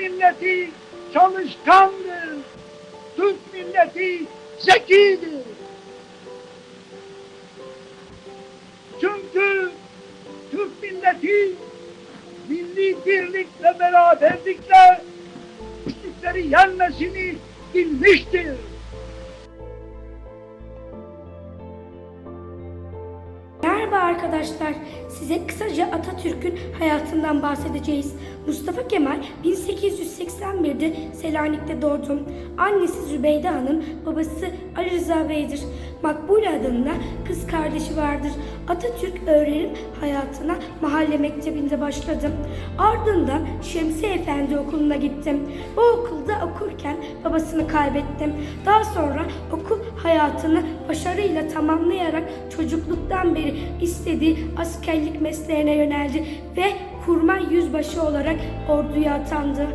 milleti çalışkandır. Türk milleti zekidir. Çünkü Türk milleti milli birlik ve beraberlikle güçlükleri yenmesini bilmiştir. Merhaba arkadaşlar. Size kısaca Atatürk'ün hayatından bahsedeceğiz. Mustafa Kemal 1881'de Selanik'te doğdu. Annesi Zübeyde Hanım, babası Ali Rıza Bey'dir. Makbule adında kız kardeşi vardır. Atatürk öğrenim hayatına mahalle mektebinde başladı. Ardından Şemsi Efendi okuluna gittim. Bu okulda okurken babasını kaybettim. Daha sonra okul hayatını başarıyla tamamlayarak çocukluktan beri istediği askerlik mesleğine yöneldi ve kurmay yüzbaşı olarak orduya atandı.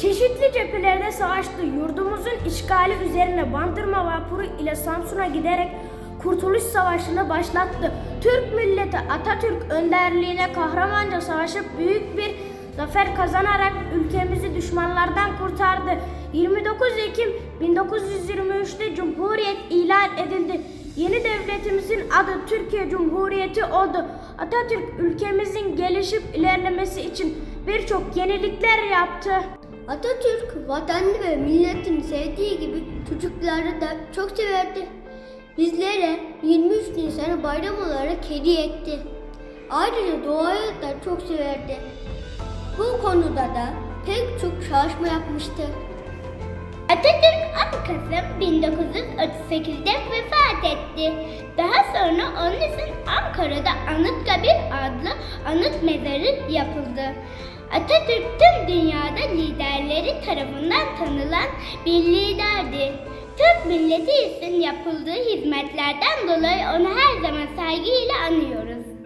Çeşitli cephelerde savaştı. Yurdumuzun işgali üzerine Bandırma vapuru ile Samsun'a giderek Kurtuluş Savaşı'nı başlattı. Türk milleti Atatürk önderliğine kahramanca savaşıp büyük bir zafer kazanarak ülkemizi düşmanlardan kurtardı. 29 Ekim 1923'te Cumhuriyet ilan edildi. Yeni devletimizin adı Türkiye Cumhuriyeti oldu. Atatürk ülkemizin gelişip ilerlemesi için birçok yenilikler yaptı. Atatürk vatanını ve milletini sevdiği gibi çocukları da çok severdi. Bizlere 23 Nisan'ı bayram olarak hediye etti. Ayrıca doğayı da çok severdi. Bu konuda da pek çok çalışma yapmıştır. Atatürk 10 Kasım 1938'de vefat etti. Daha sonra onun için Ankara'da Anıtkabir adlı anıt mezarı yapıldı. Atatürk tüm dünyada liderleri tarafından tanınan bir liderdi. Türk milleti için yapıldığı hizmetlerden dolayı onu her zaman saygıyla anıyoruz.